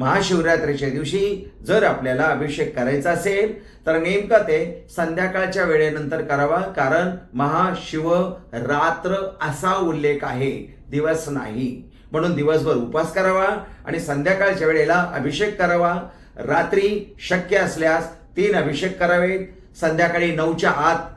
महाशिवरात्रीच्या दिवशी जर आपल्याला अभिषेक करायचा असेल तर नेमकं ते संध्याकाळच्या वेळेनंतर करावा कारण महाशिव रात्र असा उल्लेख आहे दिवस नाही. म्हणून दिवसभर उपवास करावा आणि संध्याकाळच्या वेळेला अभिषेक करावा. रात्री शक्य असल्यास तीन अभिषेक करावेत. संध्याकाळी नऊच्या आत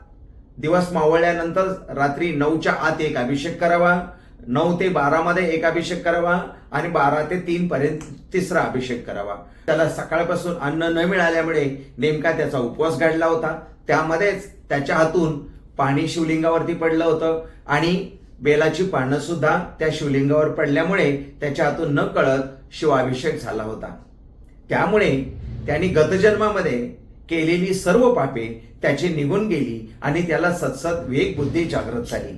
दिवस मावळल्यानंतर रात्री नऊच्या आत एक अभिषेक करावा. नऊ ते बारामध्ये एक अभिषेक करावा आणि बारा ते तीन पर्यंत तिसरा अभिषेक करावा. त्याला सकाळपासून अन्न न मिळाल्यामुळे नेमका त्याचा उपवास घडला होता. त्यामध्येच त्याच्या हातून पाणी शिवलिंगावरती पडलं होतं आणि बेलाची पानं सुद्धा त्या शिवलिंगावर पडल्यामुळे त्याच्या हातून न कळत शिवाभिषेक झाला होता. त्यामुळे त्यांनी गतजन्मामध्ये केलेली सर्व पापे त्याची निघून गेली आणि त्याला सतसत वेग बुद्धी जागृत झाली.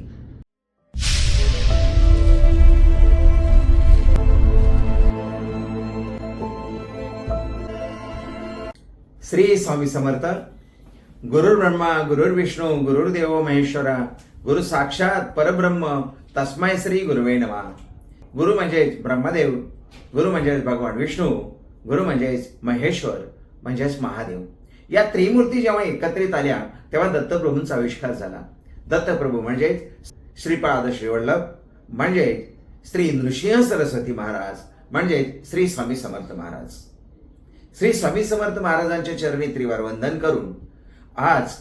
श्री स्वामी समर्थ गुरुर् ब्रह्मा गुरुर्विष्णू गुरुर्देव महेश्वरा गुरु साक्षात परब्रह्म तस्माय श्री गुरुवे नमा गुरु म्हणजेच ब्रह्मदेव गुरु म्हणजेच भगवान विष्णू गुरु म्हणजेच महेश्वर म्हणजेच महादेव या त्रिमूर्ती जेव्हा एकत्रित आल्या तेव्हा दत्तप्रभूंचा आविष्कार झाला. दत्तप्रभू म्हणजेच श्रीपाद श्रीवल्लभ म्हणजेच श्री नृसिंह सरस्वती महाराज म्हणजेच श्री स्वामी समर्थ महाराज. श्री स्वामी समर्थ महाराजांच्या चरणी त्रिवार वंदन करून आज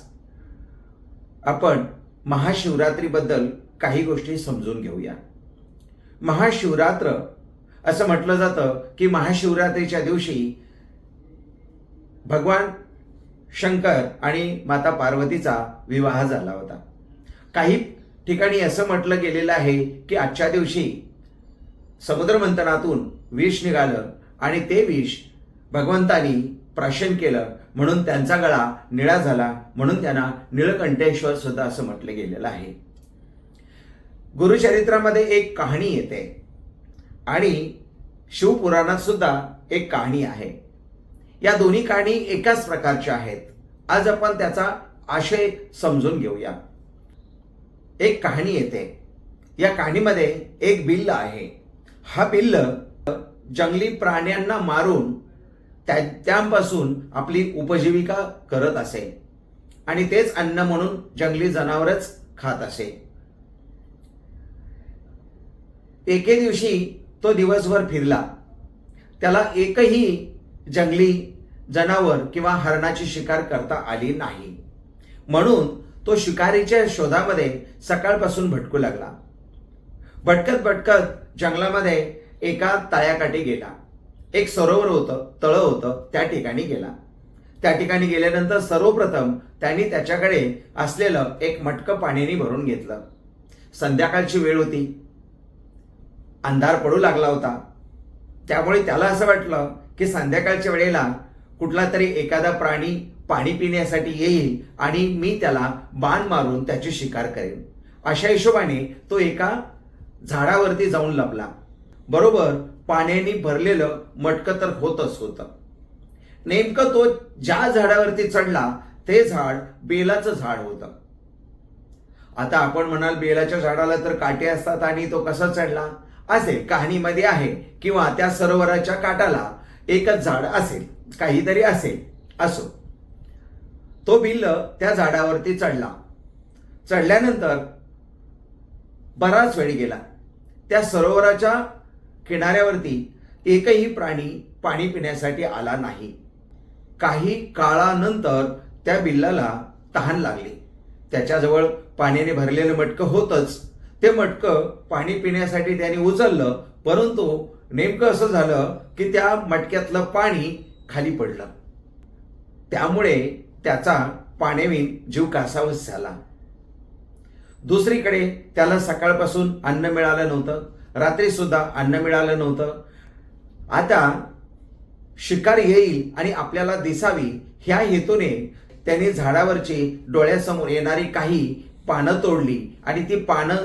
आपण महाशिवरात्रीबद्दल काही गोष्टी समजून घेऊया. महाशिवरात्र असं म्हटलं जातं की महाशिवरात्रीच्या दिवशी भगवान शंकर आणि माता पार्वतीचा विवाह झाला होता. काही ठिकाणी असं म्हटलं गेलेलं आहे की आजच्या दिवशी समुद्रमंथनातून विष निघालं आणि ते विष भगवंतानी प्राशन केलं म्हणून त्यांचा गळा निळा झाला म्हणून त्यांना निळकंठेश्वर सुद्धा असं म्हटलं गेलेलं आहे. गुरुचरित्रामध्ये एक कहाणी येते. आणि शिवपुराणात सुद्धा एक कहाणी आहे. या दोन्ही कहाणी एकाच प्रकारच्या आहेत. आज आपण त्याचा आशय समजून घेऊया. एक कहाणी येते. या कहाणीमध्ये एक बिल्ल आहे. हा बिल्ल जंगली प्राण्यांना मारून त्या त्यापासून आपली उपजीविका करत असे. आणि तेच अन्न म्हणून जंगली जनावरच खात असे. एके दिवशी तो दिवसभर फिरला. त्याला एकही जंगली जनावर किंवा हरणाची शिकार करता आली नाही. म्हणून तो शिकारीच्या शोधामध्ये सकाळपासून भटकू लागला. भटकत भटकत जंगलामध्ये एका तळ्याकाठी गेला. एक सरोवर होतं तळं होतं त्या ठिकाणी गेला. त्या ठिकाणी गेल्यानंतर सर्वप्रथम त्यांनी त्याच्याकडे असलेलं एक मटकं पाण्याने भरून घेतलं. संध्याकाळची वेळ होती. अंधार पडू लागला होता. त्यामुळे त्याला असं वाटलं की संध्याकाळच्या वेळेला कुठला तरी एखादा प्राणी पाणी पिण्यासाठी येईल आणि मी त्याला बाण मारून त्याची शिकार करेन. अशा हिशोबाने तो एका झाडावरती जाऊन लपला. बरोबर पाण्याने भरलेलं मटकं तर होतच होतं. नेमकं तो ज्या झाडावरती चढला ते झाड बेलाचं झाड होतं. आता आपण म्हणाल बेलाच्या झाडाला तर काटे असतात आणि तो कसा चढला? असेल कहाणीमध्ये आहे किंवा त्या सरोवराच्या काटाला एकच झाड असेल काहीतरी असेल असो. तो बिल्ल त्या झाडावरती चढला. चढल्यानंतर बराच वेळ गेला. त्या सरोवराच्या किनाऱ्यावरती एकही प्राणी पाणी पिण्यासाठी आला नाही. काही काळानंतर त्या बिल्लाला तहान लागली. त्याच्याजवळ पाण्याने भरलेलं मटकं होतच. ते मटकं पाणी पिण्यासाठी त्याने उचललं परंतु नेमकं असं झालं की त्या मटक्यातलं पाणी खाली पडलं. त्यामुळे त्याचा पाण्यावीन जीव कासावस झाला. दुसरीकडे त्याला सकाळपासून अन्न मिळालं नव्हतं. रात्री सुद्धा अन्न मिळालं नव्हतं. आता शिकार येईल आणि आपल्याला दिसावी ह्या हेतूने त्याने झाडावरची डोळ्यासमोर येणारी काही पानं तोडली आणि ती पानं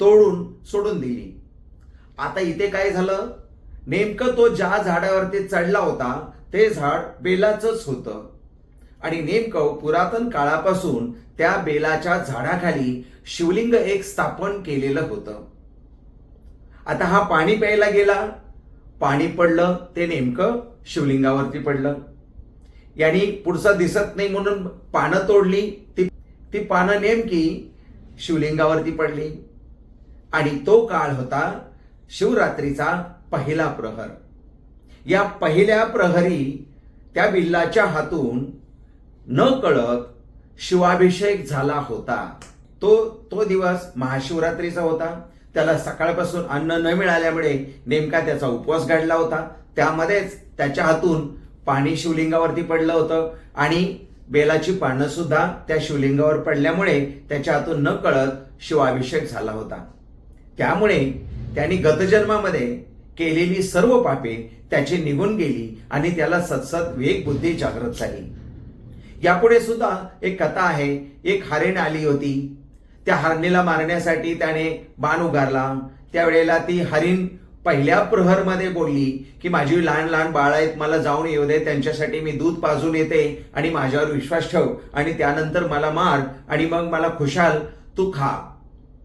तोडून सोडून दिली. आता इथे काय झालं? नेमकं तो ज्या झाडावरती चढला होता ते झाड बेलाचंच होतं. आणि नेमकं पुरातन काळापासून त्या बेलाच्या झाडाखाली शिवलिंग एक स्थापन केलेलं होतं. आता हा पाणी प्यायला गेला. पाणी पडलं ते नेमकं शिवलिंगावरती पडलं. यांनी पुढचं दिसत नाही म्हणून पानं तोडली. ती ती पानं नेमकी शिवलिंगावरती पडली. आणि तो काळ होता शिवरात्रीचा पहिला प्रहर. या पहिल्या प्रहरी त्या बिल्लाच्या हातून न कळत शिवाभिषेक झाला होता. तो तो दिवस महाशिवरात्रीचा होता. त्याला सकाळपासून अन्न न मिळाल्यामुळे नेमका त्याचा उपवास घडला होता. त्यामध्येच त्याच्या हातून पाणी शिवलिंगावरती पडलं होतं आणि बेलाची पानं सुद्धा त्या शिवलिंगावर पडल्यामुळे त्याच्या हातून न कळत शिवाभिषेक झाला होता. त्यामुळे त्यांनी गतजन्मामध्ये केलेली सर्व पापे त्याची निघून गेली आणि त्याला सतसत वेग बुद्धी जागृत झाली. यापुढे सुद्धा एक कथा आहे एक हरेण आली होती. त्या हरणीला मारण्यासाठी त्याने बाण उगारला. त्यावेळेला ती हरिण पहिल्या प्रहरमध्ये बोलली की माझी लहान लहान बाळ आहेत मला जाऊन येऊ दे त्यांच्यासाठी मी दूध पाजून येते आणि माझ्यावर विश्वास ठेव आणि त्यानंतर मला मार आणि मग मला खुशाल तू खा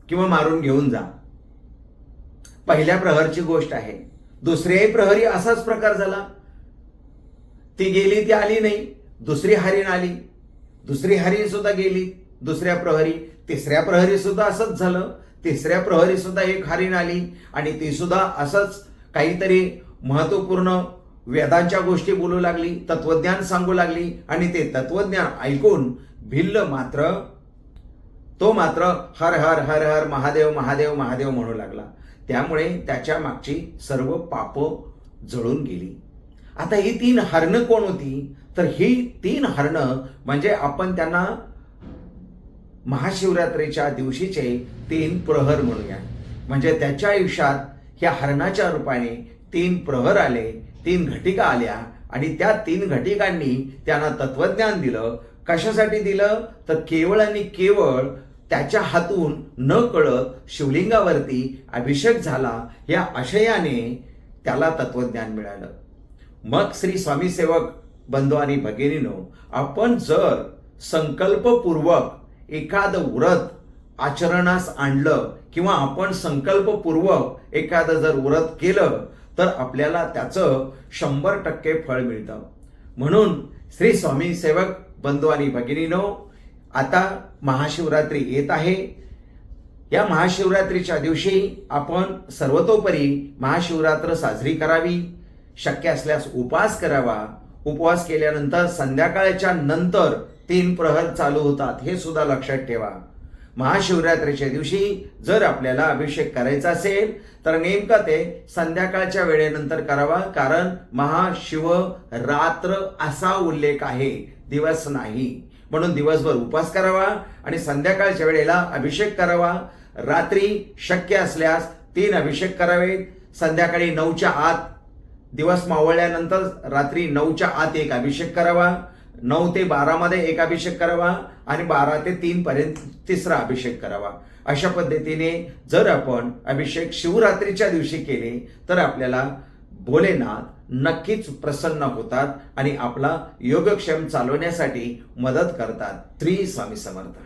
किंवा मारून घेऊन जा. पहिल्या प्रहरची गोष्ट आहे. दुसऱ्याही प्रहरी असाच प्रकार झाला. ती गेली ती आली नाही. दुसरी हरिण आली. दुसरी हरिण सुद्धा गेली. दुसऱ्या प्रहरी तिसऱ्या प्रहरी सुद्धा असंच झालं. तिसऱ्या प्रहरी सुद्धा एक हरीण आली आणि ती सुद्धा असंच काहीतरी महत्त्वपूर्ण वेदांच्या गोष्टी बोलू लागली तत्वज्ञान सांगू लागली. आणि ते तत्वज्ञान ऐकून भिल्ल मात्र तो मात्र हर हर हर हर महादेव महादेव महादेव म्हणू लागला. त्यामुळे त्याच्या मागची सर्व पाप जळून गेली. आता ही तीन हरणं कोण होती? तर ही तीन हरणं म्हणजे आपण त्यांना महाशिवरात्रीच्या दिवशीचे तीन प्रहर म्हणूया. म्हणजे त्याच्या आयुष्यात ह्या हरणाच्या रूपाने तीन प्रहर आले तीन घटिका आल्या आणि त्या तीन घटिकांनी त्यांना तत्वज्ञान दिलं. कशासाठी दिलं? तर केवळ आणि केवळ त्याच्या हातून न कळत शिवलिंगावरती अभिषेक झाला या आशयाने त्याला तत्वज्ञान मिळालं. मग श्री स्वामी सेवक बंधू आणि भगिनीनो आपण जर संकल्पपूर्वक एखादं व्रत आचरणास आणलं किंवा आपण संकल्पपूर्वक एखादं जर व्रत केलं तर आपल्याला त्याचं शंभर टक्के फळ मिळतं. म्हणून श्री स्वामी सेवक बंधू आणि भगिनीनो आता महाशिवरात्री येत आहे. या महाशिवरात्रीच्या दिवशी आपण सर्वतोपरी महाशिवरात्र साजरी करावी. शक्य असल्यास उपवास करावा. उपवास केल्यानंतर संध्याकाळच्या नंतर तीन प्रहत चालू होतात हे सुद्धा लक्षात ठेवा. महाशिवरात्रीच्या दिवशी जर आपल्याला अभिषेक करायचा असेल तर नेमका ते संध्याकाळच्या वेळेनंतर करावा कारण महाशिव रात्र असा उल्लेख आहे दिवस नाही. म्हणून दिवसभर उपवास करावा आणि संध्याकाळच्या वेळेला अभिषेक करावा. रात्री शक्य असल्यास तीन अभिषेक करावेत. संध्याकाळी नऊच्या आत दिवस मावळल्यानंतर रात्री नऊच्या आत एक अभिषेक करावा. नऊ ते बारामध्ये एक अभिषेक करावा आणि बारा ते तीन पर्यंत तिसरा अभिषेक करावा. अशा पद्धतीने जर आपण अभिषेक शिवरात्रीच्या दिवशी केले तर आपल्याला भोलेनाथ नक्कीच प्रसन्न होतात आणि आपला योगक्षेम चालवण्यासाठी मदत करतात. श्री स्वामी समर्थ.